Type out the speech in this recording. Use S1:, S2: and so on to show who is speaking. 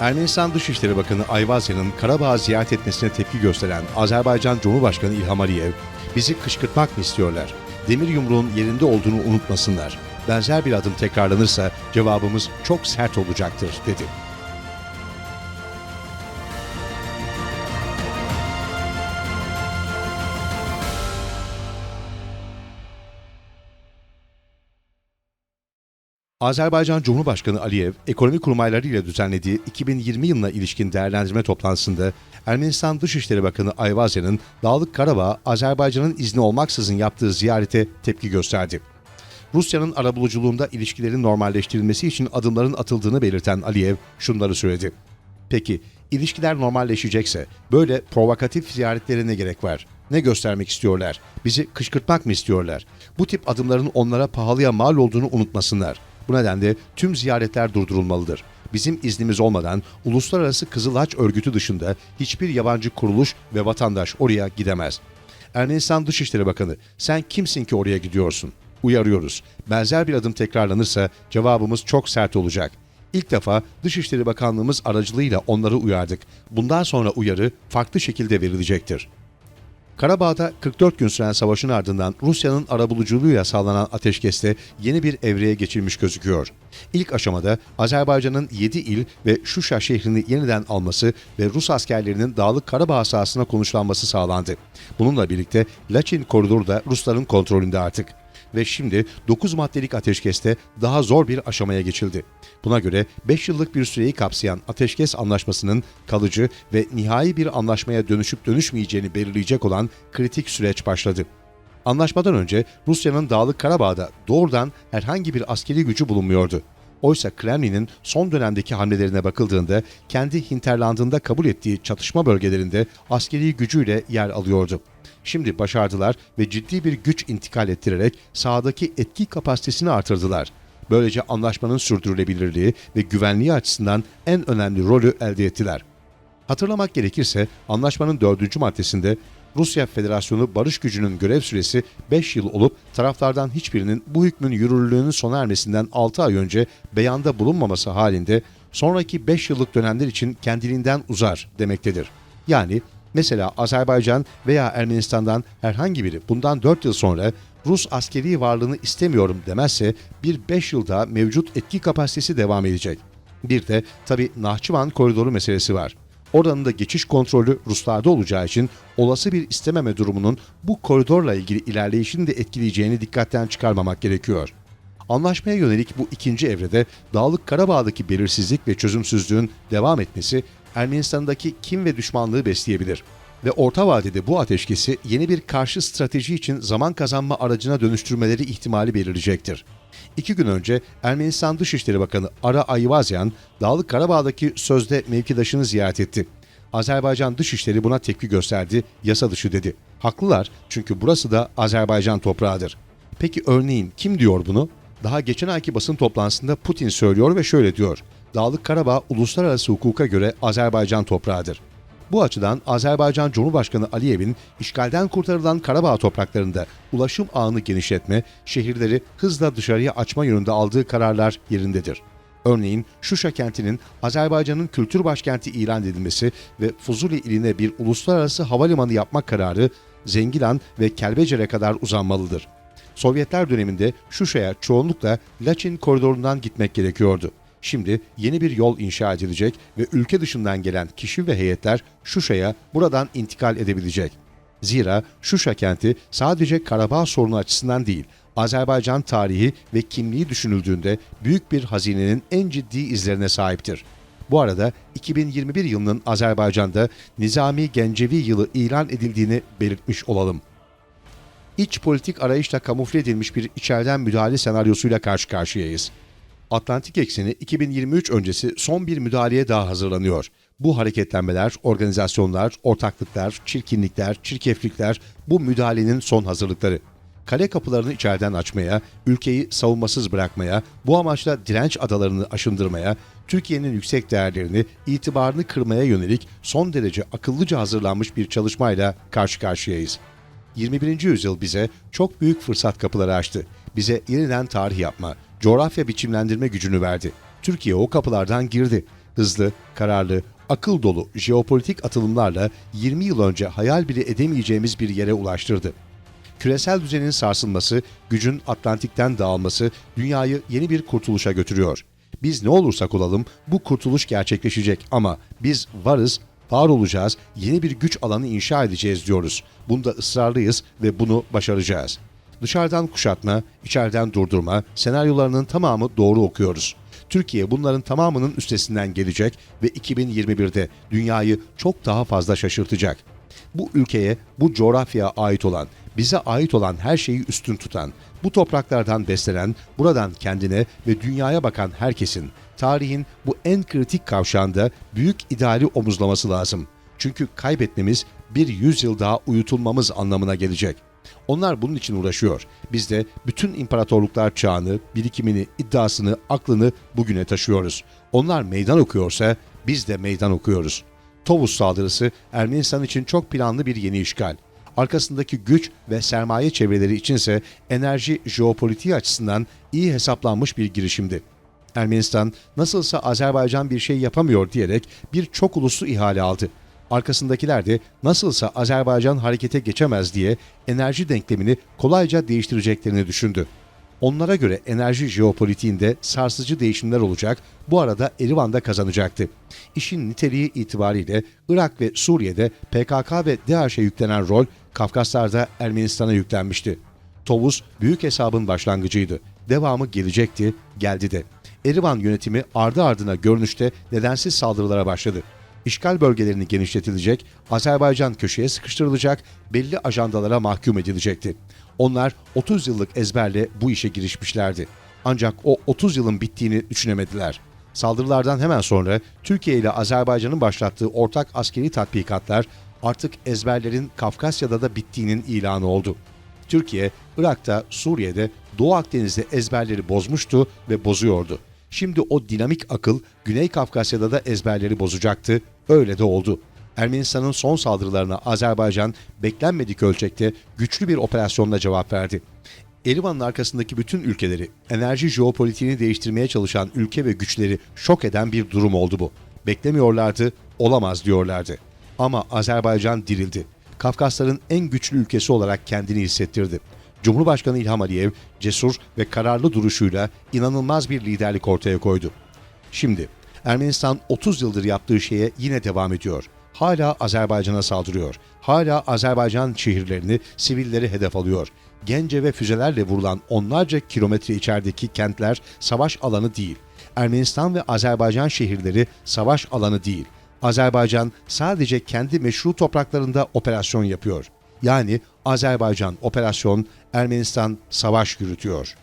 S1: Ermenistan Dışişleri Bakanı Ayvazya'nın Karabağ'ı ziyaret etmesine tepki gösteren Azerbaycan Cumhurbaşkanı İlham Aliyev, bizi kışkırtmak mı istiyorlar? Demir yumruğun yerinde olduğunu unutmasınlar. Benzer bir adım tekrarlanırsa cevabımız çok sert olacaktır, dedi. Azerbaycan Cumhurbaşkanı Aliyev, ekonomi kurmayları ile düzenlediği 2020 yılına ilişkin değerlendirme toplantısında Ermenistan Dışişleri Bakanı Ayvazya'nın Dağlık Karabağ, Azerbaycan'ın izni olmaksızın yaptığı ziyarete tepki gösterdi. Rusya'nın arabuluculuğunda ilişkilerin normalleştirilmesi için adımların atıldığını belirten Aliyev şunları söyledi. Peki, ilişkiler normalleşecekse böyle provokatif ziyaretlere ne gerek var? Ne göstermek istiyorlar? Bizi kışkırtmak mı istiyorlar? Bu tip adımların onlara pahalıya mal olduğunu unutmasınlar. Bu nedenle tüm ziyaretler durdurulmalıdır. Bizim iznimiz olmadan Uluslararası Kızıl Haç Örgütü dışında hiçbir yabancı kuruluş ve vatandaş oraya gidemez. Ermenistan Dışişleri Bakanı, sen kimsin ki oraya gidiyorsun? Uyarıyoruz. Benzer bir adım tekrarlanırsa cevabımız çok sert olacak. İlk defa Dışişleri Bakanlığımız aracılığıyla onları uyardık. Bundan sonra uyarı farklı şekilde verilecektir. Karabağ'da 44 gün süren savaşın ardından Rusya'nın arabuluculuğuyla sağlanan ateşkeste yeni bir evreye geçilmiş gözüküyor. İlk aşamada Azerbaycan'ın 7 il ve Şuşa şehrini yeniden alması ve Rus askerlerinin Dağlık Karabağ sahasına konuşlanması sağlandı. Bununla birlikte Laçin koridoru da Rusların kontrolünde artık ve şimdi 9 maddelik ateşkeste daha zor bir aşamaya geçildi. Buna göre 5 yıllık bir süreyi kapsayan ateşkes anlaşmasının kalıcı ve nihai bir anlaşmaya dönüşüp dönüşmeyeceğini belirleyecek olan kritik süreç başladı. Anlaşmadan önce Rusya'nın Dağlık Karabağ'da doğrudan herhangi bir askeri gücü bulunmuyordu. Oysa Kremlin'in son dönemdeki hamlelerine bakıldığında kendi hinterlandında kabul ettiği çatışma bölgelerinde askeri gücüyle yer alıyordu. Şimdi başardılar ve ciddi bir güç intikal ettirerek sahadaki etki kapasitesini artırdılar. Böylece anlaşmanın sürdürülebilirliği ve güvenliği açısından en önemli rolü elde ettiler. Hatırlamak gerekirse anlaşmanın dördüncü maddesinde Rusya Federasyonu barış gücünün görev süresi 5 yıl olup taraflardan hiçbirinin bu hükmün yürürlülüğünün sona ermesinden 6 ay önce beyanda bulunmaması halinde sonraki 5 yıllık dönemler için kendiliğinden uzar demektedir. Yani mesela Azerbaycan veya Ermenistan'dan herhangi biri bundan 4 yıl sonra Rus askeri varlığını istemiyorum demezse bir 5 yıl daha mevcut etki kapasitesi devam edecek. Bir de tabi Nahçıvan koridoru meselesi var. Oranın da geçiş kontrolü Ruslarda olacağı için olası bir istememe durumunun bu koridorla ilgili ilerleyişini de etkileyeceğini dikkatten çıkarmamak gerekiyor. Anlaşmaya yönelik bu ikinci evrede Dağlık Karabağ'daki belirsizlik ve çözümsüzlüğün devam etmesi Ermenistan'daki kim ve düşmanlığı besleyebilir. Ve orta vadede bu ateşkesi yeni bir karşı strateji için zaman kazanma aracına dönüştürmeleri ihtimali belirleyecektir. İki gün önce Ermenistan Dışişleri Bakanı Ara Ayvazyan, Dağlık Karabağ'daki sözde mevkidaşını ziyaret etti. Azerbaycan Dışişleri buna tepki gösterdi, yasa dışı dedi. Haklılar çünkü burası da Azerbaycan toprağıdır. Peki örneğin kim diyor bunu? Daha geçen ayki basın toplantısında Putin söylüyor ve şöyle diyor. Dağlık Karabağ uluslararası hukuka göre Azerbaycan toprağıdır. Bu açıdan Azerbaycan Cumhurbaşkanı Aliyev'in işgalden kurtarılan Karabağ topraklarında ulaşım ağını genişletme, şehirleri hızla dışarıya açma yönünde aldığı kararlar yerindedir. Örneğin Şuşa kentinin Azerbaycan'ın kültür başkenti ilan edilmesi ve Fuzuli iline bir uluslararası havalimanı yapmak kararı Zengilan ve Kelbecer'e kadar uzanmalıdır. Sovyetler döneminde Şuşa'ya çoğunlukla Laçin koridorundan gitmek gerekiyordu. Şimdi yeni bir yol inşa edilecek ve ülke dışından gelen kişi ve heyetler Şuşa'ya buradan intikal edebilecek. Zira Şuşa kenti sadece Karabağ sorunu açısından değil, Azerbaycan tarihi ve kimliği düşünüldüğünde büyük bir hazinenin en ciddi izlerine sahiptir. Bu arada 2021 yılının Azerbaycan'da Nizami Gencevi yılı ilan edildiğini belirtmiş olalım. İç politik arayışla kamufle edilmiş bir içeriden müdahale senaryosuyla karşı karşıyayız. Atlantik ekseni 2023 öncesi son bir müdahaleye daha hazırlanıyor. Bu hareketlenmeler, organizasyonlar, ortaklıklar, çirkinlikler, çirkeflikler bu müdahalenin son hazırlıkları. Kale kapılarını içeriden açmaya, ülkeyi savunmasız bırakmaya, bu amaçla direnç adalarını aşındırmaya, Türkiye'nin yüksek değerlerini, itibarını kırmaya yönelik son derece akıllıca hazırlanmış bir çalışmayla karşı karşıyayız. 21. yüzyıl bize çok büyük fırsat kapıları açtı. Bize yeniden tarih yapma, coğrafya biçimlendirme gücünü verdi. Türkiye o kapılardan girdi. hızlı, kararlı, akıl dolu jeopolitik atılımlarla 20 yıl önce hayal bile edemeyeceğimiz bir yere ulaştırdı. Küresel düzenin sarsılması, gücün Atlantik'ten dağılması dünyayı yeni bir kurtuluşa götürüyor. Biz ne olursak olalım bu kurtuluş gerçekleşecek ama biz varız, var olacağız, yeni bir güç alanı inşa edeceğiz diyoruz. Bunda ısrarlıyız ve bunu başaracağız. Dışarıdan kuşatma, içeriden durdurma senaryolarının tamamı doğru okuyoruz. Türkiye bunların tamamının üstesinden gelecek ve 2021'de dünyayı çok daha fazla şaşırtacak. Bu ülkeye, bu coğrafyaya ait olan, bize ait olan her şeyi üstün tutan, bu topraklardan beslenen, buradan kendine ve dünyaya bakan herkesin, tarihin bu en kritik kavşağında büyük ideali omuzlaması lazım. Çünkü kaybetmemiz bir yüzyıl daha uyutulmamız anlamına gelecek. Onlar bunun için uğraşıyor. Biz de bütün imparatorluklar çağını, birikimini, iddiasını, aklını bugüne taşıyoruz. Onlar meydan okuyorsa biz de meydan okuyoruz. Tovuz saldırısı Ermenistan için çok planlı bir yeni işgal. Arkasındaki güç ve sermaye çevreleri içinse enerji jeopolitiği açısından iyi hesaplanmış bir girişimdi. Ermenistan nasılsa Azerbaycan bir şey yapamıyor diyerek bir çok uluslu ihale aldı. Arkasındakiler de nasılsa Azerbaycan harekete geçemez diye enerji denklemini kolayca değiştireceklerini düşündü. Onlara göre enerji jeopolitiğinde sarsıcı değişimler olacak, bu arada Erivan da kazanacaktı. İşin niteliği itibariyle Irak ve Suriye'de PKK ve DAEŞ'e yüklenen rol Kafkaslar'da Ermenistan'a yüklenmişti. Tovuz büyük hesabın başlangıcıydı. Devamı gelecekti, geldi de. Erivan yönetimi ardı ardına görünüşte nedensiz saldırılara başladı. İşgal bölgelerini genişletilecek, Azerbaycan köşeye sıkıştırılacak, belli ajandalara mahkum edilecekti. Onlar 30 yıllık ezberle bu işe girişmişlerdi. Ancak o 30 yılın bittiğini düşünemediler. Saldırılardan hemen sonra Türkiye ile Azerbaycan'ın başlattığı ortak askeri tatbikatlar artık ezberlerin Kafkasya'da da bittiğinin ilanı oldu. Türkiye, Irak'ta, Suriye'de, Doğu Akdeniz'de ezberleri bozmuştu ve bozuyordu. Şimdi o dinamik akıl Güney Kafkasya'da da ezberleri bozacaktı. Öyle de oldu. Ermenistan'ın son saldırılarına Azerbaycan beklenmedik ölçekte güçlü bir operasyonla cevap verdi. Erivan'ın arkasındaki bütün ülkeleri, enerji jeopolitiğini değiştirmeye çalışan ülke ve güçleri şok eden bir durum oldu bu. Beklemiyorlardı, olamaz diyorlardı. Ama Azerbaycan dirildi. Kafkasların en güçlü ülkesi olarak kendini hissettirdi. Cumhurbaşkanı İlham Aliyev cesur ve kararlı duruşuyla inanılmaz bir liderlik ortaya koydu. Şimdi Ermenistan 30 yıldır yaptığı şeye yine devam ediyor. Hala Azerbaycan'a saldırıyor. Hala Azerbaycan şehirlerini, sivilleri hedef alıyor. Gence ve füzelerle vurulan onlarca kilometre içerideki kentler savaş alanı değil. Ermenistan ve Azerbaycan şehirleri savaş alanı değil. Azerbaycan sadece kendi meşru topraklarında operasyon yapıyor. Yani Azerbaycan operasyon, Ermenistan savaş yürütüyor.